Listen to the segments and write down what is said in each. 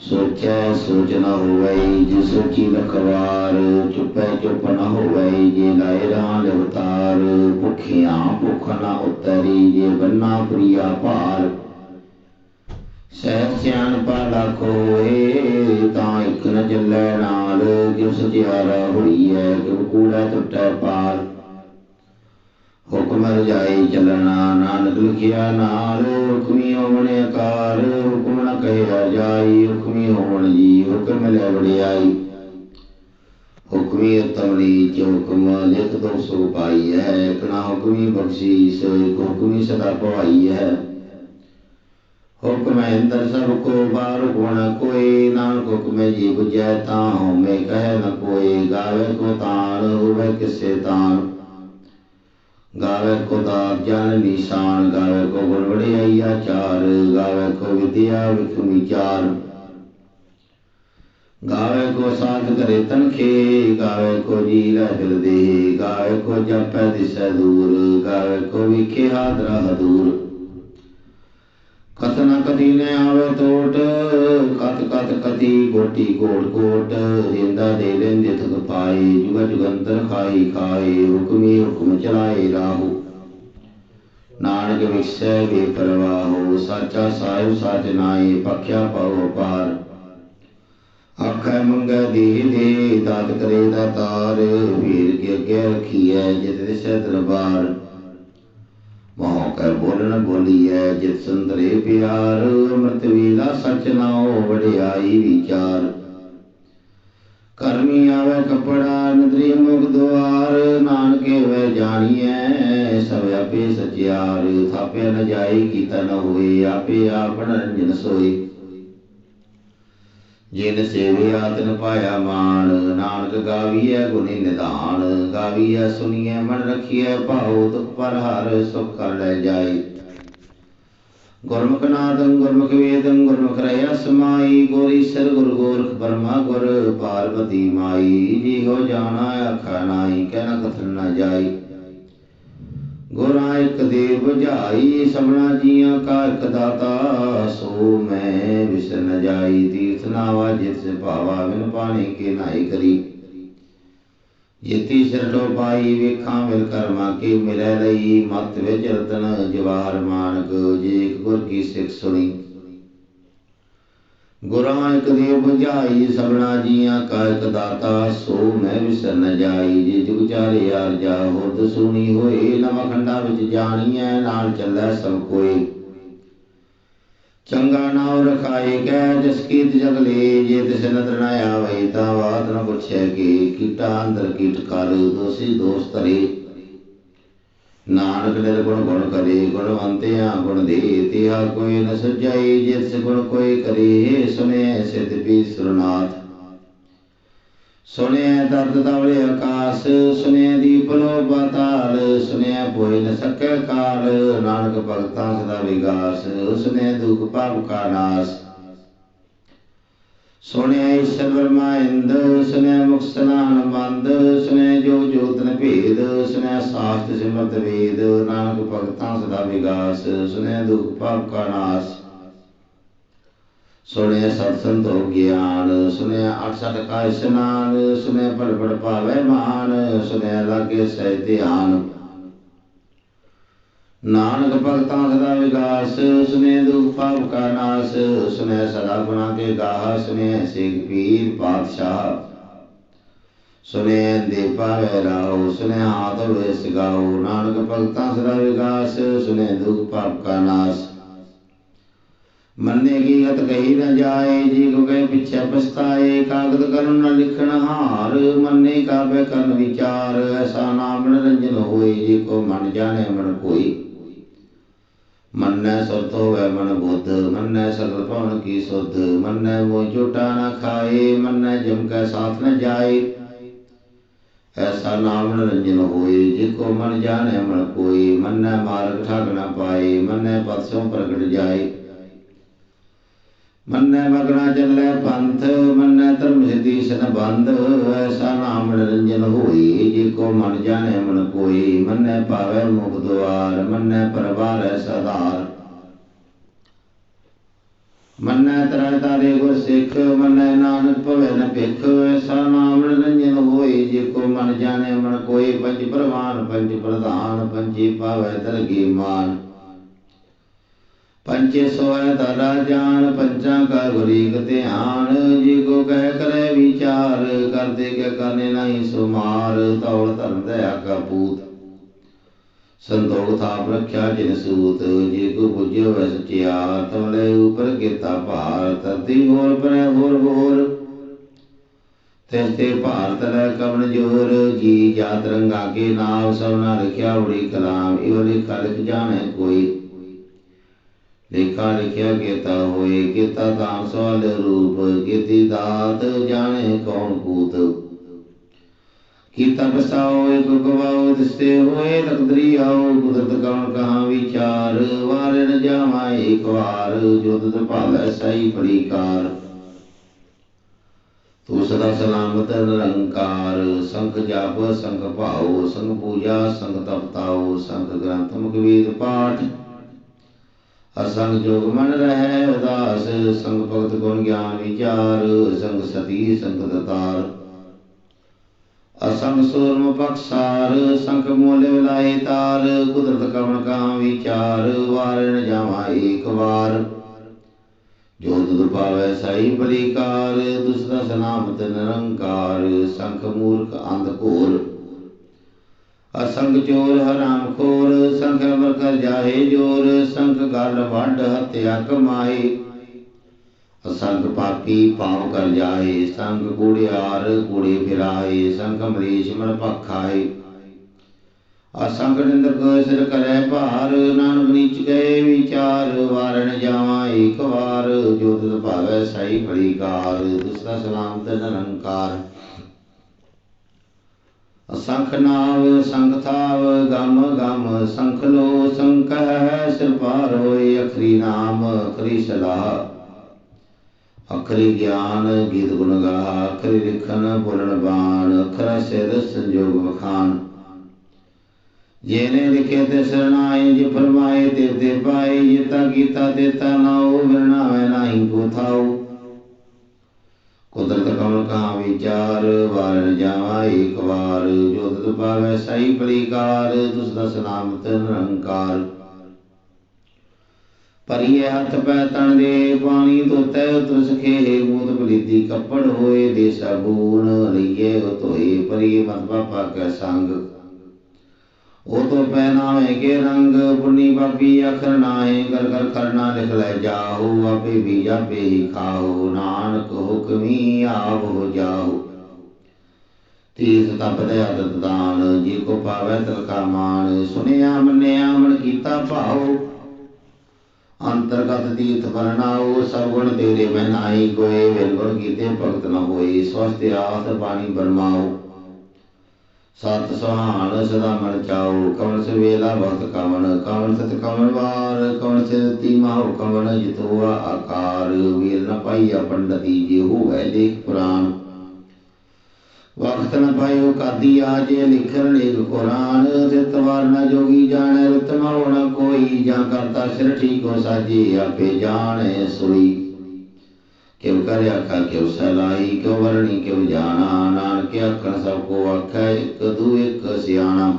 ਸੋਚੈ ਸੋਚ ਨ ਹੋਵੈ ਜੇ ਸੋਚੀ ਲਖਵਾਰ ਚੁੱਪੈ ਚੁੱਪ ਨ ਹੋਵੈ, ਜੇ ਲਾਇ ਰਾਂ ਲਵਤਾਰ ਭੁਖਿਆਂ ਭੁਖ ਨ ਉਤਰੀ, ਜੇ ਬੰਨਾ ਪ੍ਰਿਆ ਭਾਰ। ਸਹਿਜ ਸਿਆਣ ਪਾ ਲਾਖੋ ਤਾਂ ਇੱਕ ਨ ਚੱਲੈ ਨਾਲ ਕਿਉ ਸਚਿਆਰਾ ਹੋਈਐ ਕਿਉ ਕੂੜਾ ਟੁੱਟੈ ਪਾਰ ਹੁਕਮ ਰਜਾਈ ਚੱਲਣਾ ਨਾਨਕ ਲਿਖਿਆ ਨਾਲ, ਹੁਕਮੀ ਹੋਵਣ ਆਕਾਰ ਹੁਕਮ ਨ ਕਹਿਆ ਜਾਈ, ਹੁਕਮੀ ਹੋਵਣ ਜੀ, ਹੁਕਮ ਲੈ ਵਡਿਆਈ। ਹੁਕਮੀ ਉਤਮ ਨੀਚ ਹੁਕਮ ਲਿਖ ਦੋ ਸੋ ਪਾਈ ਹੈ ਕਣਾ ਹੁਕਮੀ ਬਖਸ਼ੀਸ ਹੁਕਮੀ ਸਦਾ ਪਵਾਈ ਹੈ। ਹੁਕਮ ਅੰਦਰ ਸਭ ਕੋ, ਬਾਹਰ ਗੁਣ ਕੋਈ, ਨਾਨਕ ਹੁਕਮੇ ਜੀ ਬੁਝੈ ਤਾਂ, ਹਉਮੈ ਕਹਿ ਨ ਕੋਈ, ਗਾਵੇ ਕੋ ਤਾਣ ਹੋਵੇ ਕਿਸੇ ਤਾਣ ਗਾਵੇ ਕੋ ਦਾਤ ਜਨ ਨਿਸ਼ਾਨ, ਗਾਵੇ ਕੋ ਗੁਣ ਵਡਿਆਈ ਆਚਾਰ ਗਾਵੇ ਕੋ ਵਿਦਿਆ ਵਿਖ ਵਿਚਾਰ। ਗਾਵੇ ਕੋ ਸਾਧ ਕਰੇ ਤਨਖੇ, ਗਾਵੇ ਕੋ ਜੀ ਰਹਿ ਦਿਲ ਦੇ, ਗਾਵੇ ਕੋ ਜਪੈ ਦਿਸੈ ਦੂਰ, ਗਾਵੇ ਕੋ ਵਿਖੇ ਕਦੀ ਨ ਆਵੇ ਟੋਟ ਕਤ ਕਤ ਕਤੀ ਗੋਟੀ ਕੋਟ ਕੋਟ ਜਿੰਦਾ ਦੇ ਲੈਂਦੇ ਥਕ ਪਾਏ ਜੁਗ ਜੁਗੰਤਰ ਖਾਈ ਖਾਏ, ਹੁਕਮੀ ਹੁਕਮ ਚਲਾਏ ਰਾਹੂ। ਨਾਨਕ ਵਿਸੈ ਵੇ ਪਰਵਾਹੋ ਸਾਚਾ ਸਾਹਿਬ ਸਾਚ ਨਾਏ, ਪਖਿਆ ਪਾਉ ਪਾਰ। ਆਖੈ ਮੰਗੈ ਦੇ ਦੇ, ਦਾਤ ਕਰੇ ਦਾਤਾਰ ਵੀਰ ਕੇ ਅੱਗੇ ਰਖੀਐ, ਜਿਤ ਦਿਸੈ ਦਰਬਾਰ। ਮੋਹ ਕੈ ਬੋਲਣ ਬੋਲੀਐ ਜਿਤ ਸੰਦਰੇ ਪਿਆਰ, ਅੰਮ੍ਰਿਤ ਵੇਲਾ ਸਚ ਨਾਉ ਵਡਿਆਈ ਵਿਚਾਰ। ਕਰਮੀ ਆਵੇ ਕਪੜਾ, ਨਦਰੀ ਮੁਖ ਦੁਆਰ, ਨਾਨਕੇ ਵੈ ਜਾਣੀਐ, ਸਭ ਆਪੇ ਸਚਿਆਰ। ਥਾਪਿਆ ਨ ਜਾਈ ਕੀਤਾ ਨ ਹੋਏ, ਆਪੇ ਆਪਣ ਰੰਜਨ ਸੋਈ ਜਿਨ ਸੇਵਿਆ ਤਿਨ ਪਾਇਆ ਮਾਨ ਨਾਨਕ ਗਾਵੀਐ ਗੁਣੀ ਨਿਧਾਨ, ਗਾਵੀਐ ਸੁਣੀਐ ਮਨ ਰਖੀਐ ਭਾਉ ਦੁਖ ਪਰ ਹਰ ਸੁਖ ਕਰ ਲੈ ਜਾਈ ਗੁਰਮੁਖ ਨਾਦੰ ਗੁਰਮੁਖ ਵੇਦੰ, ਗੁਰਮੁਖ ਰਹਿ ਸਮਾਈ, ਗੋਰੀ ਸਰ ਗੁਰ ਗੋਰਖ ਬਰਮਾ ਗੁਰ ਪਾਰਵਤੀ ਮਾਈ ਜੀ ਹੋ ਜਾਣਾ ਆਖਾ ਨਾਈ ਕਹਿਣਾ ਕਥਨ ਨ ਜਾਈ। ਗੁਰਾਂ ਇੱਕ ਦੇ 부ਝਾਈ ਸਭਨਾ ਜੀਆਂ ਕਾ ਇੱਕ ਦਾਤਾ ਸੋ ਮੈਂ ਵਿਸਰ ਜਾਈ, ਤੀਰਥ ਨਾਵਾ ਜਿਤ ਸੇ ਭਾਵਾ, ਬਿਨ ਪਾਣੀ ਕੇ ਨਾਈ ਕਰੀ। ਜਿਤੀ ਸਿਰ ਪਾਈ, ਵੇਖਾਂ ਮਿਲ ਕਰਮਾ ਕੀ ਮਿਲੈ ਲਈ, ਮਤ ਵਿੱਚ ਰਤਨ ਜਵਾਹਰ ਮਾਨਕ, ਜੇ ਗੁਰ ਕੀ ਸਿੱਖ ਸੁਣੀ। ਗੁਰਾਂ ਇੱਕ ਦੇ ਸਭਨਾ ਜੀਆਂ ਕਾ ਇੱਕ ਦਾਤਾ, ਸੋ ਮੈਂ ਵਿਸਰ ਨ ਜਾਈ, ਜੇ ਜੁਗ ਚਾਰੇ ਯਾਰ ਜਾ ਹੋਦ ਸੁਣੀ ਹੋਏ, ਨਵਾਂ ਖੰਡਾ ਵਿੱਚ ਜਾਣੀਐ, ਨਾਲ ਚੱਲੈ ਸਭ ਕੋਈ ਚੰਗਾ ਨਾਉ ਰਖਾਏ ਕੈ ਜਿਸ ਕੀ ਜਗ ਲੇ, ਜੇ ਤਿਸ ਨਦਰ ਨ ਆਵੇ, ਤਾਂ ਬਾਤ ਨ ਪੁੱਛੈ ਕਿ, ਕੀਟਾ ਅੰਦਰ ਕੀਟ ਕਰ, ਦੋਸੀ ਦੋਸ ਧਰੇ। ਨਾਨਕ ਨਿਰਗੁਣ ਗੁਣ ਕਰੇ ਗੁਣਵੰਤਿਆ ਗੁਣ ਦੇ ਤਿਹਾ ਕੋਈ ਨ ਸੁਝਾਈ ਜਿਸ ਗੁਣ ਕੋਈ ਕਰੇ ਸੁਨੇ ਸਿਧ ਪੀ ਸੁਰਨਾਥ ਸੁਣਿਆ ਦਰਦ ਦਵਲੇ ਆਕਾਸ ਸੁਣਿਆ ਦੀਪ ਲੋ ਪਾਤਾਲ ਸੁਣਿਆ ਕੋਈ ਨ ਸਕੈ ਕਾਲ, ਨਾਨਕ ਭਗਤਾਂ ਸਦਾ ਵਿਗਾਸ ਸੁਨੇ ਦੁਖ ਭਾਵ ਕਾ ਨਾਸ। ਸੁਣਿਆ ਈਸ਼ਰ ਵਰਮਾ ਇੰਦ ਸੁਣਿਆ ਮੁਖ ਸਨਾਨ ਸੁਣਿਆ ਜੋ ਜੋਤਨ ਭੇਦ, ਸੁਣਿਆ ਸਾਸਤ ਸਿਮਰਤ ਵੇਦ, ਨਾਨਕ ਭਗਤਾਂ ਸਦਾ ਵਿਗਾਸ, ਸੁਣਿਆ ਦੁਖ ਪਾਪ ਕਾ ਨਾਸ। ਸੁਣਿਆ ਸਤ ਸੰਤੋ ਗਿਆਨ, ਸੁਣਿਆ ਅਠ ਸਤ ਕਾ ਇਸ਼ਨਾਨ ਸੁਣਿਆ ਪੜ ਪੜ ਪਾਵੇ ਮਾਨ, ਸੁਣਿਆ ਲਾਗੇ ਸਹਿ ਧਿਆਨ। ਨਾਨਕ ਭਗਤਾਂ ਸਦਾ ਵਿਗਾਸ ਸੁਨੇ ਦੁਖ ਪਾਪ ਕਾ ਨਾਸ ਉਸਨੇ ਸਦਾ ਗੁਣਾ ਕੇ ਗਾਹ ਸੁਨੇ ਸਿਖ ਪੀਰ ਪਾਤਸ਼ਾਹ। ਸੁਨੇ ਦੇ ਪਾਵੇ ਰਾਉ ਸੁਨੇ ਹਾਥ ਵੇਸ ਗਾਉ ਨਾਨਕ ਭਗਤਾਂ ਸਦਾ ਵਿਗਾਸ ਸੁਨੇ ਦੁਖ ਪਾਪ ਕਾ ਨਾਸ। ਮੰਨੇ ਕੀ ਗਤ ਕਹੀ ਨ ਜਾਏ, ਜੀ ਕੋ ਗਏ ਪਿਛੇ ਪਛਤਾਏ, ਕਾਗਦ ਕਰਨ ਨ ਲਿਖਣ ਹਾਰ, ਮੰਨੇ ਕਾਬੇ ਕਰਨ ਵਿਚਾਰ, ਐਸਾ ਨਾਮ ਨਿਰੰਜਨ ਹੋਏ, ਜੀ ਕੋ ਮਨ ਜਾਣੇ ਮਨ ਕੋਈ। ਮੰਨੈ ਸੁਰਤ ਹੋਵੇ ਮਨ ਬੁੱਧ, ਮੰਨੈ ਸਗਲ ਭਵਨ ਕੀ ਸੁਧ, ਮੰਨੈ ਮੋ ਝੂਟਾ ਨ ਖਾਏ, ਮੰਨੈ ਜਮ ਕੈ ਸਾਥ ਨ ਜਾਏ। ਐਸਾ ਨਾਮ ਨਿਰੰਜਨ ਹੋਏ, ਜਿਕੋ ਮਨ ਜਾਣੈ ਮਨ ਕੋਈ ਮੰਨੈ ਮਾਰਗ ਠਗ ਨ ਪਾਏ, ਮੰਨੈ ਪਦ ਪ੍ਰਗਟ ਜਾਏ। ਮੰਨੈ ਮਗਣਾ ਚੱਲੈ ਪੰਥ, ਮੰਨੈ ਧਰਮ ਸਿਧੀ ਸਨ ਬੰਧ ਐਸਾ ਨਾਮ ਨਿਰੰਜਨ ਹੋਈ ਜਿਕੋ ਮਨ ਜਾਣੈ ਮਨ ਕੋਈ ਮੰਨੈ ਪਾਵੈ ਮੁਖ ਦੁਆਰ, ਮੰਨੈ ਪਰਵਾਰੈ ਸਦਾਰ ਮੰਨੈ ਤਰੈ ਤਾਰੇ ਗੁਰ ਸਿੱਖ, ਮੰਨੈ ਨਾਨਕ ਭਵੈ ਨ ਭਿਖ, ਐਸਾ ਨਾਮ ਨਿਰੰਜਨ ਹੋਈ ਜਿਕੋ ਮਨ ਜਾਣੈ ਮਨ ਕੋਈ ਪੰਜ ਪ੍ਰਵਾਨ, ਪੰਜ ਪ੍ਰਧਾਨ, ਪੰਜੇ ਪਾਵੈ ਦਰਗੀ ਮਾਨ। ਪੰਚੇ ਸੋਇ ਤਰਾ ਜਾਣ, ਪੰਚਾਂ ਕਾ ਗੁਰੀਕ ਧਿਆਨ। ਜੀ ਕੋ ਕਹਿ ਕਰੇ ਵਿਚਾਰ, ਕਰਦੇ ਕੇ ਕਰਨੇ ਨਹੀਂ ਸੁਮਾਰ। ਤੌੜ ਧਰਮ ਦਇਆ ਕਾ ਪੂਤ ਸੰਤੋਖ ਥਾਪ ਰੱਖਿਆ ਜਿਨ ਸੂਤ। ਜੇ ਕੋ ਬੁਝਿਓ ਵੈ ਸਚਿਆ, ਤਵਲੇ ਉਪਰ ਕੀਤਾ ਭਾਰ। ਧਰਤੀ ਹੋਰ ਪਰੇ ਹੋਰ ਹੋਰ। ਤਿਸ ਭਾਰਤ ਲੈ ਕਵਨ ਜੋਰ। ਜੀ ਜਾਤ ਰੰਗਾ ਕੇ ਨਾਮ ਸਭਨਾ ਲਿਖਿਆ ਉੜੀ ਕਲਾਮ। ਇਵ ਲਿਖਾ ਲਿਖ ਕੋਈ। ਲੇਖਾ ਲਿਖਿਆ ਕੀਤਾ ਹੋਏ, ਕੀਤਾ ਤਾਂ ਸਵਾਲ ਰੂਪ, ਕੀਤੀ ਦਾਤ ਜਾਣੇ ਕੌਣ ਕੂਤ? ਕੀਤਾ ਬਸਾਓ ਇਕ ਗਵਾਓ ਦਿਸਤੇ ਹੋਏ ਤਕਦਰੀ ਆਓ, ਕੁਦਰਤ ਕੌਣ ਕਹਾ ਵਿਚਾਰ? ਵਾਰੇ ਨ ਜਾਵਾ ਇੱਕ ਵਾਰ, ਜੋ ਭਾਵੈ ਸਹੀ ਪੜੀਕਾਰ ਤੂੰ ਸਦਾ ਸਲਾਮਤ ਨਿਰੰਕਾਰ ਸੰਖ ਜਾਪ ਸੰਖ ਭਾਉ, ਸੰਗ ਪੂਜਾ, ਸੰਗ ਤਪਤਾਉ, ਸੰਗ ਗ੍ਰੰਥ ਮੁਖ ਵੇਦ ਪਾਠ। ਅਸੰਗ ਜੋਗ ਮਨ ਰਹਿ, ਉਦਾਸ ਸੰਗ ਭਗਤ ਗੁਣ ਗਿਆਨ ਵਿਚਾਰ, ਸੰਗ ਸਤੀ, ਸੰਗ ਦਤਾਰ। ਅਸੰਗ ਸੂਰਮ ਪਖਸਾਰ ਸੰਖ ਮੋਲ ਵਿਲਾਏ ਤਾਰ, ਕੁਦਰਤ ਕਵਣ ਕਾ ਵਿਚਾਰ ਵਾਰਨ ਜਾਵਾ ਏਕ ਵਾਰ। ਜੋ ਤੁਧ ਪਾਵੈ ਸਾਈ ਬਲੀਕਾਰ, ਦੁਸਰਾ ਸਨਾਮਤ ਨਿਰੰਕਾਰ, ਸੰਖ ਮੂਰਖ ਅੰਧ ਘੋਰ। ਅਸੰਗ ਚੋਰ ਹਰਾਮ ਖੋਰ ਸੰਖ ਅਮਰ ਕਰ ਜਾਹੇ ਜੋਰ ਸੰਖ ਗਲ ਵੱਡ ਹਤਿਆ ਕਮਾਏ। ਅਸੰਗ ਪਾਪੀ ਪਾਉ ਕਰ ਜਾਏ, ਸੰਗ ਕੂੜਿਆਰ ਕੂੜੇ ਫਿਰਾਏ, ਸੰਗ ਮਰੀਸ਼ ਮਨ ਪਖਾਏ ਅਸੰਗ ਨਿੰਦਕ ਸਿਰ ਕਰੈ ਭਾਰ, ਨਾਨਕ ਨੀਚ ਗਏ ਵਿਚਾਰ, ਵਾਰਣ ਜਾਵਾਂ ਏਕ ਵਾਰ ਜੋ ਤੁਧ ਭਾਵੈ ਸਹੀ ਬਲੀਕਾਰ ਦੁਸਰਾ ਸਲਾਮਤ ਨਿਰੰਕਾਰ। ਅਸੰਖ ਨਾਵ, ਸੰਖ ਥਾਵ, ਗਮ ਗਮ, ਸੰਖ ਲੋ ਸੰਕਹ ਸਿਰ ਪਾਰ ਹੋਏ ਅਖਰੀ ਨਾਮ, ਅਖਰੀ ਸਲਾਹ ਅਖਰੀ ਗਿਆਨ, ਗੀਤ ਗੁਣ ਗਾ, ਅਖਰੀ ਲਿਖਨ ਬੋਲਣ ਬਾਣ, ਅਖਰਾ ਸਿਰ, ਸੰਜੋਗ ਵਖਾਨ ਜਿਹਨੇ ਲਿਖੇ ਤੇ ਸਰਨਾਏ ਜੇ ਫਰਮਾਏ ਤੇ ਤੇ ਪਾਏ, ਜਿਤਾ ਕੀਤਾ ਦੇਤਾ ਨਾਉ ਵਰਨਾਵੇ ਨਹੀਂ ਕੋ ਥਾਉ। ਕੁਦਰਤ ਕਾ ਵਿਚਾਰ ਵਾਰਨ ਜਾਵਾ ਏਕ ਵਾਰ। ਜੋ ਤਤ ਪਾਵੈ ਸਹੀ ਪਲੀਕਾਰ ਤੁਸ ਦਸ ਨਾਮਤ ਨਿਰੰਕਾਰ ਪਰਿਏ ਹੱਥ ਪੈ ਤਣ ਦੇ ਪਾਣੀ ਧੋਤੈ ਉਤਰ ਸਖੇ, ਮੂਤ ਪਲੀਤੀ ਕੱਪੜ ਹੋਏ ਦੇ ਸਾਬੂਨ ਲਈਏ ਧੋਏ ਪਰਿਏ ਮਤ ਬਾਪਾ ਕੈ ਸੰਗ। ਉਹ ਤੋਂ ਪਹਿਨਾਵੇ ਕੇ ਰੰਗ, ਪੁੰਨੀ ਬਾਪੀ ਅਖਰ ਨਾਏ ਕਰ ਕਰ ਕਰਨਾ ਲਿਖ ਲੈ ਜਾਹੂ, ਆਪੇ ਵੀ ਜਾਪੇ ਹੀ ਖਾਓ ਨਾਨਕ ਹੁਕਮੀ ਆਪ ਹੋ ਜਾਹੂ। ਤੀਸ ਤਪ ਆਦਤ ਦਾਨ, ਜੀ ਕੋ ਪਾਵੈ ਤਲ ਕਾ ਮਾਨ ਸੁਨਿਆ ਮੰਨਿਆ ਮਨ ਕੀਤਾ ਭਾਉ। ਅੰਤਰਗਤ ਤੀਰਥ ਵਰਨਾਉ ਸਭ ਤੇਰੇ ਮੈਂ ਨਾਹੀ ਕੋਏ ਵੇਲ ਕੀਤੇ ਭਗਤ ਨ ਹੋਏ ਸਵਸਤ ਆਸ ਬਾਣੀ ਬਰਮਾਉ। ਸਤ ਸੁਹਾਣ ਸਦਾ ਮਨ ਚਾਉ, ਕਵਣ ਸੇ ਵੇਲਾ ਵਕਤ ਕਵਨ ਕਵਨ ਸਤ ਕਵਨ ਵਾਰ ਕਵਨ ਸੇ ਤੀ ਮਾਹੁ ਕਵਨ ਜਿਤੋਆ ਆਕਾਰ ਵੀਰ ਨ ਪਾਈਆ ਪੰਡਤੀ ਜੇ ਹੋਵੇ ਲੇਖ ਪੁਰਾਣ ਵਕਤ ਨ ਪਾਇਓ ਕਾਦੀ ਆਜੇ ਲਿਖਣ ਲੇਖ ਕੁਰਾਨ ਤਿਤ ਵਾਰ ਨ ਜੋਗੀ ਜਾਣੈ ਰਤਮਾ ਹੋਣਾ ਕੋਈ, ਜਾਂ ਕਰਤਾ ਸਿਰ ਠੀਕ ਹੋ ਸਾਜੀ, ਆਪੇ ਜਾਣੈ ਸੋਈ। ਕਿਉ ਕਰ ਆਖਾ ਕਿਉ ਸਲਾਈ, ਕਿਉ ਵਰਣੀ ਕਿਉ ਜਾਣਾ, ਨਾਨਕ ਆਖਣ ਸਭ ਕੋ ਆਖੈ, ਇਕ ਦੂ ਇਕ ਸਿਆਣਾ।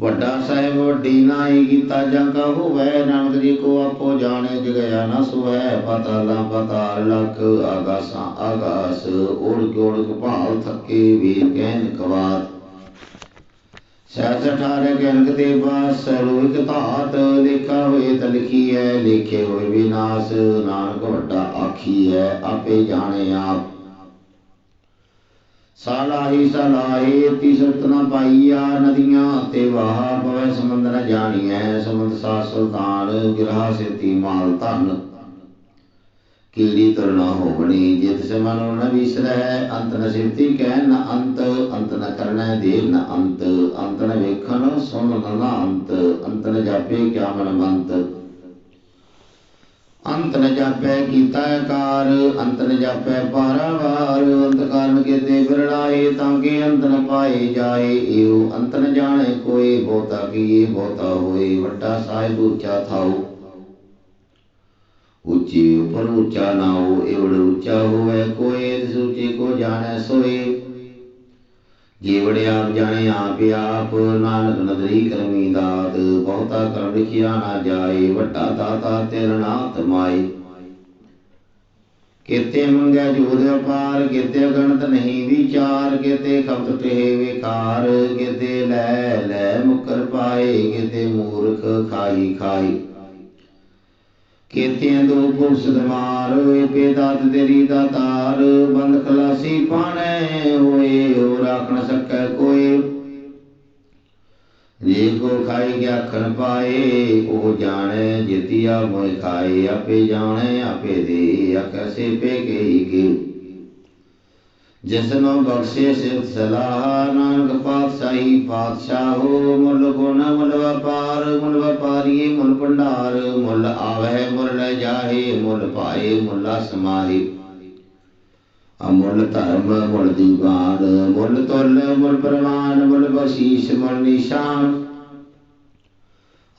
ਵੱਡਾ ਸਾਹਿਬ, ਵੱਡੀ ਨਾਈ ਕੀਤਾ ਜਾਂ ਕਾ ਹੋਵੈ, ਨਾਨਕ ਜੀ ਕੋ ਆਪੋ ਜਾਣੇ, ਜਗਿਆ ਨ ਸੁਹੈ, ਪਤਾਲਾ ਪਤਾਲ ਲਖ, ਆਗਾਸਾਂ ਆਗਾਸ ਓੜ ਜੋੜ ਭਾਲ ਥੱਕੇ ਵੀਰ ਕਹਿਨ ਕਵਾਤ। ਸਹਿਜ ਅਠਾਰੇ ਗਿਆਨਕ ਦੇ ਬਾਸ ਲੋਇਕ ਧਾਤ, ਲਿਖਾ ਹੋਏ ਤਾਂ ਲਿਖੀ ਹੈ ਲਿਖੇ ਹੋਏ ਵਿਨਾਸ਼ ਨਾਨਕ ਵੱਡਾ ਆਖੀ ਹੈ ਆਪੇ ਜਾਣੇ ਆਪ। ਸਾਲਾਹੀ ਸਲਾਹੀ ਤਿਸਰਤ ਨਾ ਪਾਈਆ, ਨਦੀਆਂ ਤੇ ਵਾਹ, ਪਵੈ ਸਮੁੰਦਰ ਜਾਣੀਐ, ਸਮੁੰਦ ਸਾ ਸੁਲਤਾਨ, ਗਿਰਹਾ ਸੇਤੀ ਮਾਲ ਧਨ। ਕੀੜੀ ਤੁਰ ਨ ਹੋਵਣੀ, ਜਿਤ ਸੇ ਮਨੋ ਨ ਵਿਸਰੈ ਅੰਤ ਨ ਸਿਫਤੀ ਕਹਿ ਨ ਅੰਤ ਅੰਤ ਨ ਕਰਨੈ ਦੇ ਨ ਅੰਤ। ਵੇਖਣ ਸੁਣ ਨ ਅੰਤ ਅੰਤ ਨ ਜਾਪੇ ਕਿਆ ਮਨ ਮੰਤ ਅੰਤ ਨ ਜਾਪੈ ਕੀਤਾ ਕਾਰ ਅੰਤ ਨ ਜਾਪੈ ਪਾਰਾਵਾਰ ਅੰਤ ਕਾਰਨ ਕੀਤੇ ਬਿਰੜਾਏ ਤਾਂ ਕਿ ਅੰਤ ਨ ਪਾਏ ਜਾਏ ਏਉ ਅੰਤ ਨ ਜਾਣੇ ਕੋਈ ਬਹੁਤਾ ਕੀਏ ਬਹੁਤਾ ਹੋਏ ਵੱਡਾ ਸਾਹਿਬ ਉੱਚਾ ਥਾਉ ਉੱਚੀ ਉਪਰ ਉੱਚਾ ਨਾਉ ਏਵੜ ਉੱਚਾ ਹੋਵੇ ਕੋਏ ਤਿਸ ਉੱਚੇ ਕੋ ਜਾਣੈ ਸੋਏ ਆਪ ਜਾਣੇ, ਆਪ ਆਪ ਨਾਨਕ ਨਦਰੀ ਕਰਮੀ ਦਾਤ, ਬਹੁਤਾ ਕਰਮ ਲਿਖਿਆ ਨਾ ਜਾਏ, ਵੱਡਾ ਦਾਤਾ ਤੇਰੇ ਨਾਥ ਮਾਈ ਕਿਤੇ ਮੰਗਿਆ ਜੋਦ ਅਪਾਰ ਕਿਤੇ ਗਣਤ ਨਹੀਂ ਵਿਚਾਰ ਕਿਤੇ ਖਪਤ ਟੇ ਵਿਕਾਰ ਕਿਤੇ ਲੈ ਲੈ ਮੁਕਰ ਪਾਏ ਕਿਤੇ ਮੂਰਖ ਖਾਈ ਖਾਈ ਕੀਤਿਆਂ ਦੋ ਪੁਰਸ ਦਮਾਰ ਹੋਏ ਪੇਦਾਤ ਤੇਰੀ ਦਾਤਾਰ ਬੰਦ ਖਲਾਸੀ ਪਾਣੈ, ਹੋਏ ਹੋ ਰਾਖ ਨ ਸਕੈ ਕੋਈ। ਜੇ ਕੋ ਖਾਈ ਗਿਆ ਖਣ ਪਾਏ, ਉਹ ਜਾਣੈ ਜਿਤਿਆ ਮੋਇ ਖਾਏ, ਆਪੇ ਜਾਣੈ, ਆਪੇ ਦੇ ਅਕਸੇ ਪੇ ਗਈ ਗਿਉ ਜਿਸਨੋ ਬਖਸ਼ੇ ਸਿਫਤ ਸਲਾਹ, ਨਾਨਕ ਪਾਤਸ਼ਾਹੀ ਪਾਤਸ਼ਾਹੋ, ਮੁੱਲ ਗੁਣ, ਮੁੱਲ ਵਪਾਰ, ਮੁੱਲ ਵਪਾਰੀ ਮੁੱਲ ਭੰਡਾਰ, ਮੁੱਲ ਆਵਹਿ, ਮੁੱਲ ਲੈ ਜਾਹੇ, ਮੁੱਲ ਪਾਏ, ਮੁੱਲਾ ਸਮਾਹੀ। ਅਮੁੱਲ ਧਰਮ, ਮੁੱਲ ਦੀਵਾਨ ਮੁੱਲ ਤੁਲ, ਮੁੱਲ ਪ੍ਰਮਾਨ ਮੁੱਲ ਬਸ਼ੀਸ਼ ਮੁੱਲ ਨਿਸ਼ਾਨ।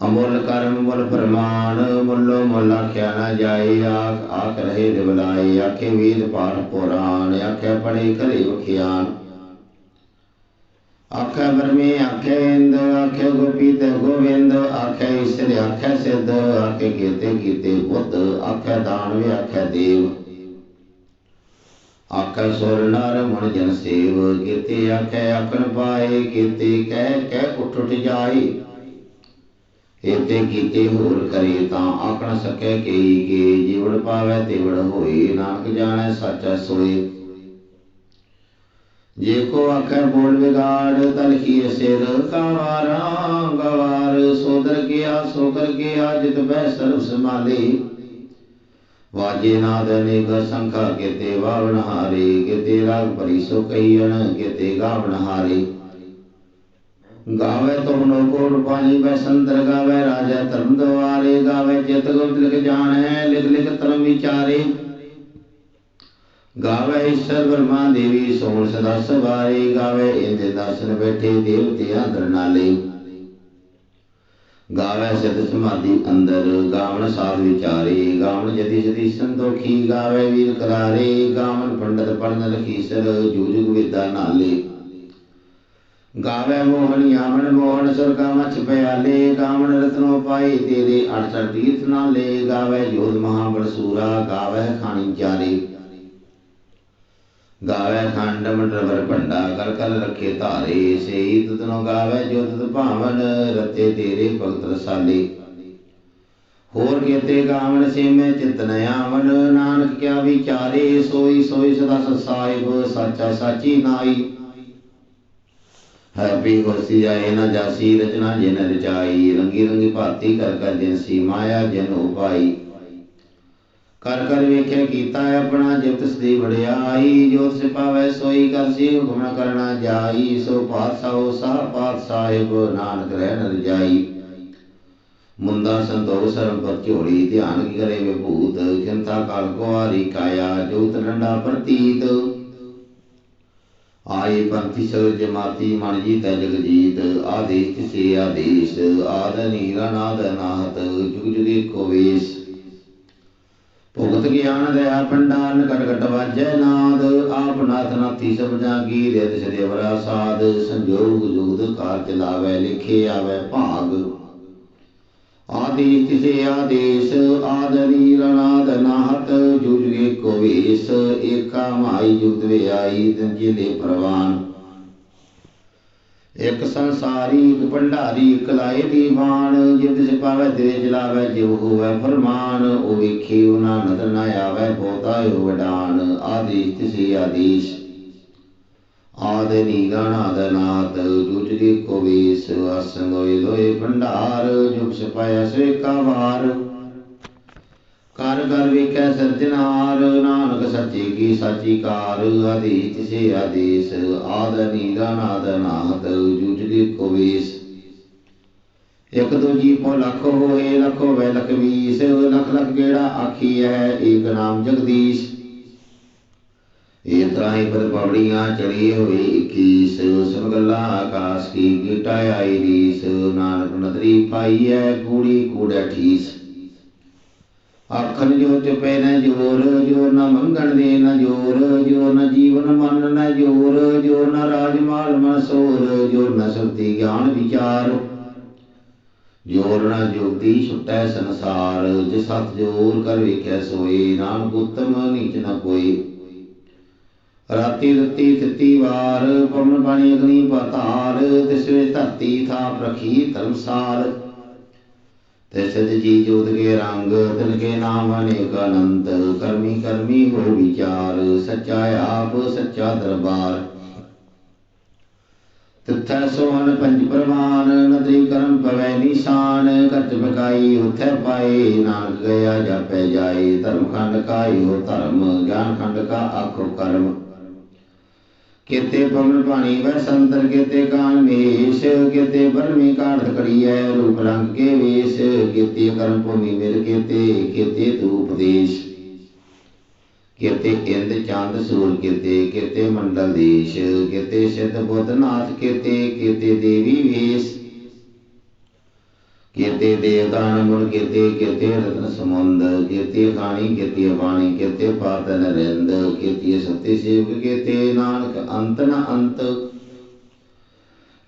ਅਮੁੱਲ ਕਰਮ ਮੁੱਲ ਪ੍ਰਮਾਨ ਮੁੱਲੋ ਮੁੱਲ ਆਖਿਆ ਨਾ ਜਾਏ, ਆਖ ਆਖ ਰਹੇ ਦਿਵਲਾਏ, ਆਖੇ ਵੇਦ ਪਾਠ ਪੁਰਾਣ ਆਖਿਆ ਪੜੇ ਕਰੇ ਵਖਿਆਨ। ਆਖੇ ਬਰਮੇ ਆਖੇ ਇੰਦ, ਆਖੇ ਗੋਪੀ ਤੇ ਗੋਵਿੰਦ, ਆਖੇ ਈਸ਼ਰ, ਆਖੇ ਸਿੱਧ, ਆਖੇ ਕੀਤੇ ਕੀਤੇ ਬੁੱਧ, ਆਖੇ ਦਾਨਵੇ, ਆਖੇ ਦੇਵ। ਆਖੇ ਸੁਰ ਨਰ ਮਨ ਜਨ ਸੇਵ, ਕੀਤੇ ਆਖੇ ਆਖਣ ਪਾਏ, ਕੀਤੇ ਕਹਿ ਕਹਿ ਉੱਠ ਉੱਠ ਜਾਏ। ਇਤੇ ਕੀਤੇ ਹੋਰ ਕਰੇ ਤਾਂ ਆਖਣ ਸਕੈ ਕਈ ਕੇ ਜੀਵਨ ਪਾਵੈ ਤੇਵੜ ਹੋਏ, ਨਾਨਕ ਜਾਣੈ ਸੱਚਾ ਸੋਏ। ਜੇ ਕੋ ਆਖੈ ਬੋਲ ਵਿਗਾੜ ਤਲਖੀ ਸਿਰ ਕਾਵਾਰਾ ਗਵਾਰ ਸੋਦਰ ਗਿਆ ਸੋ ਕਰ ਗਿਆ ਜਿਤ ਬੈ ਸਰਬ ਸਮਾਲੇ ਵਾਜੇ ਨਾਦ ਅਨੇਕ ਸੰਖਾ, ਕਿਤੇ ਵਾਵਣ ਹਾਰੇ, ਕਿਤੇ ਰਾਗ ਭਰੀ ਸੋ ਕਈਣ ਕਿਤੇ ਗਾਵਣ ਹਾਰੇ। ਗਾਵੇ ਤੁਮਨੋ ਕੋਟ ਪਾਣੀ ਬੈ ਸੰਦਰ ਗਾਵੇ, ਰਾਜਾ ਧਰਮ ਦਵਾਰੇ, ਗਾਵੇ ਚਿਤ ਗੁਪਤ ਲਿਖ ਜਾਣੈ, ਲਿਖ ਲਿਖ ਧਰਮ ਵਿਚਾਰੇ। ਗਾਵੇ ਈਸ਼ਰ ਬਰਮਾ ਦੇਵੀ ਸੋਣ ਸਦਾ ਸਵਾਰੇ ਗਾਵੇ ਇੰਦੇ ਦਰਸ਼ਨ ਬੈਠੇ ਦੇਵਤੇ ਅੰਦਰ ਨਾਲੇ। ਗਾਵੇ ਸਿਧ ਸਮਾਧੀ ਅੰਦਰ, ਗਾਵਣ ਸਾਧ ਵਿਚਾਰੇ, ਗਾਵਣ ਜਤੀ ਜਤੀ ਸੰਤੋਖੀ, ਗਾਵੇ ਵੀਰ ਕਰਾਰੇ, ਗਾਵਣ ਪੰਡਤ ਪੜਨ ਲਖੀਸਰ ਜੂਜ ਵਿਦਾ ਨਾਲੇ। ਗਾਵੇ ਮੋਹਨ ਯਾਮਨ ਮੋਹਨ ਸੁਰਗਾ ਮਛ ਪਿਆਲੇ ਗਾਵਣ ਰਤਨੋ ਪਾਈ ਤੇਰੇ ਅਠਸਰ ਤੀਰਥ ਨਾਲੇ, ਗਾਵੇ ਜੋਧ ਮਹਾਬਲ ਸੂਰਾ, ਗਾਵੇ ਖਾਣੀ ਚਾਰੇ ਗਾਵੇ ਖੰਡ ਮੰਡਲ ਭੰਡਾ ਕਰ ਕਰ ਰੱਖੇ ਧਾਰੇ, ਸਈ ਤਤਨੋ ਗਾਵੇ ਜੋ ਭਾਵਨ, ਰਤੇ ਤੇਰੇ ਭਗਤ ਰਸਾਲੇ। ਹੋਰ ਕੀਤੇ ਗਾਵਣ ਸੇਮੇ ਚਿਤ ਨ ਆਵਨ ਨਾਨਕ ਕਿਆ ਵਿਚਾਰੇ, ਸੋਈ ਸੋਈ ਸਦਾ ਸਤ ਸਾਹਿਬ ਸਾਚਾ ਸਾਚੀ ਨਾਈ। ਹੈਪੀ ਹੋਸੀ ਜਾਏ ਨਾ ਜਾਸੀ ਰਚਨਾ ਜਿਨ ਰਚਾਈ ਰੰਗੀ ਰੰਗੀ ਭਾਤੀ ਕਰ ਕਰ ਜਿਨ ਸੀ ਮਾਇਆ, ਜਿਨ ਉਪਾਈ ਕਰ ਕਰ ਵੇਖੇ ਕੀਤਾ ਆਪਣਾ, ਜਿਤ ਸਦੀ ਵਡਿਆਈ, ਜੋ ਤਿਸ ਸੋਈ ਕਰ ਹੁਕਮ ਕਰਨਾ ਜਾਈ। ਸੋ ਪਾਤਸ਼ਾਹ ਸਾਹ ਪਾਤ ਸਾਹਿਬ, ਨਾਨਕ ਰਹਿਣ ਰਜਾਈ। ਮੁੰਦਾ ਸੰਤੋਖ ਸਰਮ ਪਰ ਝੋਲੀ, ਧਿਆਨ ਕਰੇ ਵਿਭੂਤ, ਚਿੰਤਾ ਕਾਲ ਕੋ ਕਾਇਆ, ਜੋਤ ਡੰਡਾ ਪ੍ਰਤੀਤ। ਆਏ ਪੰਥੀ ਸਗਲ ਜਮਾਤੀ ਮਨ ਜੀਤੈ ਜਗ ਜੀਤ ਆਦੇਸ਼ ਤਿਸੇ ਆਦੇਸ਼, ਆਦ ਨੀਰਾ ਨਾਹਤ, ਜੁਗ ਜੁਗ ਏਕੋ ਵੇਸ਼। ਭੁਗਤ ਗਿਆਨ ਦਇਆ ਪੰਡਾਨ, ਕਟ ਕਟ ਵਾਜੈ ਨਾਦ, ਆਪ ਨਾਥ ਨਾਥੀ ਸਭ ਜਾਗੀ, ਰਿਤ ਸਦੇਵਰਾ ਸਾਧ ਸੰਜੋਗ ਜੁਗਦ ਕਾਰ ਚਲਾਵੇ, ਲਿਖੇ ਆਵੇ ਭਾਗ। ਆਦੇਸ਼ ਤਿਸੇ ਆਦੇਸ਼, ਆਦਰੀ ਰਣਾਦ ਨਾਹਤ, ਜੁਗ ਏਕੋ ਵੇਸ, ਏਕਾ ਮਾਈ ਜੁਗਤ ਵਿਆਈ ਜਿਲੇ ਇੱਕ ਸੰਸਾਰੀ, ਇੱਕ ਭੰਡਾਰੀ, ਇਕ ਲਾਏ ਦੀਵਾਨ ਜਿਤ ਸਿ ਪਾਵੇ ਤੇ ਚਲਾਵੇ ਜਿਵ ਹੋਵੇ ਫਰਮਾਨ, ਉਹ ਵੇਖੇ ਉਹਨਾਂ ਨਦਰ ਨਾ ਆਵੇ, ਬਹੁਤਾ ਹੋ ਵਡਾਨ। ਆਦੇਸ਼ ਤਿਸੇ ਆਦੇਸ਼। ਆਦਿ ਨੀਗਾਨਾਦ ਨਾਦ ਜੁਜਰੀ ਕੋ ਵੇਸ ਅਸੰਗੋਇ ਲੋਏ ਭੰਡਾਰ, ਜੁਗ ਸਿਪਾਇਆ ਸੇਕਾ ਵਾਰ। ਕਰ ਘਰ ਵੇਖੈ ਸਿਰਜਣਹਾਰ ਨਾਨਕ ਸੱਚੇ ਕੀ ਸਾਚੀ ਕਾਰ ਆਦੇਸ਼ ਤਿਸੇ ਆਦੇਸ਼ ਆਦ ਨੀਦਾ ਨਾਦ ਨਾਦ ਜੁਜਲੀ ਕੋ ਵੇਸ। ਇਕ ਦੂਜੀ ਪੋ ਲੱਖ ਹੋਏ, ਲਖੋ ਹੋਵੇ ਲਖ ਵੀਸ, ਲਖ ਲਖ ਗੇੜਾ ਆਖੀ ਹੈ, ਏਕ ਨਾਮ ਜਗਦੀਸ਼। ਇਹ ਤਰਾਈ ਪਰ ਪੌੜੀਆਂ ਚੜੀ ਹੋਈ 21 ਸੁਨ ਆਕਾਸ਼ ਕੀ ਗੀਟਾ ਆਈ ਰੀਸ, ਨਾਨਕ ਨਦਰੀ ਪਾਈ ਹੈ ਕੂੜੀ ਕੂੜਾ ਠੀਸ ਆਖਨ ਜੋ ਚੁਪੇ ਨ ਜੋਰ ਜੋ ਨ ਮੰਗਣ ਦੇ ਨ ਜੋਰ ਜੋ ਨ ਜੀਵਨ ਮਨ ਨ ਜੋਰ ਜੋ ਨ ਰਾਜ ਮਾਲ ਮਨਸੂਰ ਜੋ ਨ ਸੁਰਤੀ ਗਿਆਨ ਵਿਚਾਰ। ਜੋਰ ਨਾ ਜੋਤੀ ਛੁਟੈ ਸੰਸਾਰ, ਜਿ ਸਤ ਜੋਰ ਕਰ ਵੇਖੈ ਸੋਏ, ਨਾਨਕ ਉਤਮ ਨੀਚ ਨ ਕੋਈ। ਰਾਤੀ ਰਤੀ ਤਿਤੀ ਵਾਰ ਪਵਨ ਪਾਣੀ ਅਗਨੀ ਪਾਤਾਲ, ਤਿਸ ਵੇ ਧਰਤੀ ਥਾਪ ਰਖੀ ਧਰਮਸਾਲ। ਤਿਸ ਜੀ ਜੋਤ ਕੇ ਰੰਗ ਤਿਨ ਕੇ ਨਾਮ ਅਨੇਕ ਅਨੰਤ ਕਰਮੀ ਕਰਮੀ ਹੋ ਵਿਚਾਰ, ਸੱਚਾ ਆਪ, ਸੱਚਾ ਦਰਬਾਰ। ਤਿੱਥੈ ਸੋਹਣ ਪੰਜ ਪ੍ਰਮਾਨ ਨਦਰੀ ਕਰਮ ਪਵੈ ਨਿਸ਼ਾਨ ਕੱਟ ਬਕਾਈ ਉਥੈ ਪਾਏ, ਨਾਨਕ ਗਿਆ ਜਾਪੈ ਜਾਏ, ਧਰਮ ਖੰਡ ਕਾਈ ਹੋ ਧਰਮ, ਗਿਆਨ ਖੰਡ ਕਾ ਆਖੋ ਕਰਮ। ਕਿਤੇ ਪਵਨ ਪਾਣੀ ਵੈ ਸੰਤਰ ਕਿਤੇ ਕਾਨ ਮੇਸ਼ ਕਿਤੇ ਬਰਮੀ ਕਾਢ ਕੜੀਐ ਰੂਪ ਰੰਗ ਕੇ ਵੇਸ਼, ਕਿਤੇ ਕਰਮ ਭੂਮੀ ਮਿਲ ਕਿਤੇ ਕਿਤੇ ਤੂ ਉਪਦੇਸ਼ ਕਿਤੇ ਇੰਦ ਚੰਦ ਸੂਰ ਕਿਤੇ ਕਿਤੇ ਮੰਡਲ ਦੇਸ਼, ਕਿਤੇ ਸਿੱਧ ਬੁੱਧ ਨਾਥ ਕਿਤੇ ਕਿਤੇ ਦੇਵੀ ਵੇਸ਼ ਕਿਤੇ ਦੇਵਦਾਨ ਮੁੜ ਕਿਤੇ ਕਿਤੇ ਰਤਨ ਸਮੁੰਦ ਕਿਤੇ ਖਾਣੀ ਕਿਤੇ ਬਾਣੀ ਕਿਤੇ ਪਾਤਨ ਰਿੰਦ ਕਿਤੇ ਸਤਿ ਸੇਵਕ ਕਿਤੇ ਨਾਨਕ, ਅੰਤ ਨ ਅੰਤ।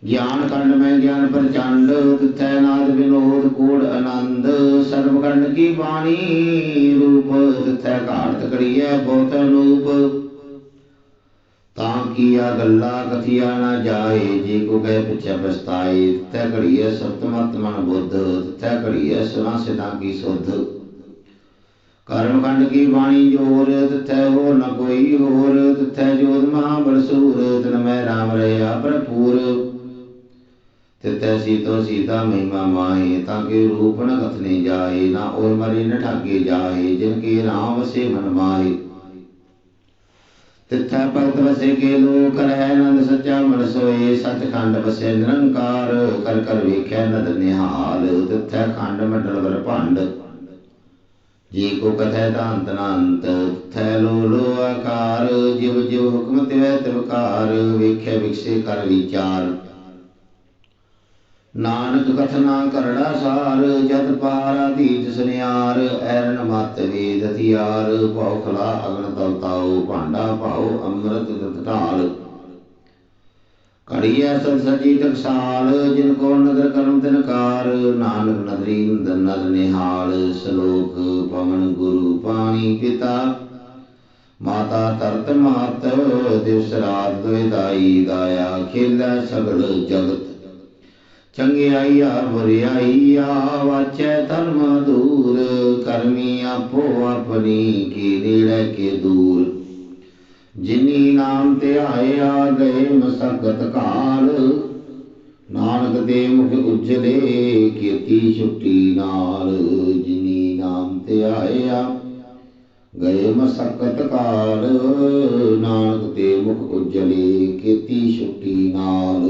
ਗਿਆਨ ਖੰਡ ਮੈਂ ਗਿਆਨ ਪ੍ਰਚੰਡ, ਤਿਥੈ ਨਾਦ ਵਿਨੋਦ ਕੋੜ ਆਨੰਦ। ਸਰਬ ਖੰਡ ਕੀ ਬਾਣੀ ਰੂਪ, ਤਿਥੈ ਘਾਟ ਕੜੀਐ ਬਹੁਤ ਅਨੂਪ ਤਾਂ ਕੀਆ ਗੱਲਾ ਕਥਿਆ ਨਾ ਜਾਏ? ਜੇ ਕੋ ਗਏ ਪਿਛੇ ਪਛਤਾਏ ਤੈ ਘੜੀਐ ਸਤਮਤ ਮਨ ਬੁੱਧ ਤੈ ਘੜੀਐ ਸੁਨਾ ਸਿਦਾ ਕੀ ਸੁਧ। ਕਰਮ ਖੰਡ ਕੀ ਬਾਣੀ ਜੋਰ, ਤਥੈ ਹੋਰ ਨ ਕੋਈ ਹੋਰ, ਤਥੈ ਜੋਤ ਮਹਾ ਬਲਸੂਰ ਤਨ ਮੈਂ ਰਾਮ ਰਹਾ ਭਰਪੂਰ। ਤਿਤੈ ਸੀਤੋ ਸੀਤਾ ਮਹਿਮਾ ਮਾਏ ਤਾਂ ਕੇ ਰੂਪ ਨ ਕਥਨੇ ਜਾਏ, ਨਾ ਔਰ ਮਰੇ ਨ ਠਾਗੇ ਜਾਏ, ਜਿਨ ਕੇ ਰਾਮ ਵਸੇ ਮਨ ਮਾਏ ਤਿੱਥੈ ਭਗਤ ਵਸੇ ਕੇ ਲੋਕ ਰਹਿ ਨੰਦ ਸੱਚਾ ਮਨ ਸੋਏ ਸਤਖੰਡ ਵਸੇ ਨਿਰੰਕਾਰ, ਕਰ ਕਰ ਵੇਖੈ ਨਦ ਨਿਹਾਲ, ਤਿੱਥੈ ਖੰਡ ਮੰਡਲ ਵਰ ਭੰਡ। ਜੀ ਕੋ ਕਥੈ ਤਾਂਤ ਅਨੰਤ ਥੈ ਲੋ ਲੋ ਆਕਾਰ ਜਿਵ ਜਿਵ ਹੁਕਮ ਤਿਵੈ ਤਿਵਕਾਰ ਵੇਖੈ ਵਿਕਸੇ ਕਰ ਵਿਚਾਰ। ਨਾਨਕ ਕਥਨਾ ਕਰੜਾ ਸਾਰ, ਜਤ ਪਾਰਾ ਦੀਤ ਸੁਨਿਆਰ, ਐਰਨ ਮਤ ਵੇਦ ਹਥਿਆਰ ਭੌਖਲਾ ਅਗਨ ਤਲਤਾਉ ਭਾਂਡਾ ਭਾਉ, ਅੰਮ੍ਰਿਤ ਤਤ ਢਾਲ। ਕੜੀਐ ਸਦ ਸਜੀ ਟਕਸਾਲ, ਜਿਨ ਕੋ ਨਦਰ ਕਰਮ ਤਿਨਕਾਰ ਨਾਨਕ ਨਦਰੀ ਨਦ ਨਿਹਾਲ, ਸ਼ਲੋਕ ਪਵਨ ਗੁਰੂ ਪਾਣੀ ਪਿਤਾ। ਮਾਤਾ ਤਰਤ ਮਾਤ ਦਿਵਸ ਰਾਤ ਦੁਇ ਦਾਈ, ਦਾਇਆ ਖੇਲਾ ਸਗਲ ਜਗਤ ਚੰਗਿਆਈਆ ਬੁਰਿਆਈਆ ਵਾਚੈ ਧਰਮ ਦੂਰ, ਕਰਮੀ ਆਪੋ ਆਪਣੀ ਕੀ ਨੇੜੇ ਕੇ ਦੂਰ। ਜਿਨੀ ਨਾਮ ਤੇ ਆਇਆ ਗਏ ਮਸਕਤ ਕਾਲ। ਨਾਨਕ ਦੇ ਮੁਖ ਉਜਲੇ, ਕੀਤੀ ਛੁੱਟੀ ਨਾਲ। ਜਿਨੀ ਨਾਮ ਤੇ ਆਇਆ ਗਏ ਮਸਕਤ ਕਾਲ। ਨਾਨਕ ਦੇ ਮੁਖ ਉਜਲੇ, ਕੀਤੀ ਛੁੱਟੀ ਨਾਲ।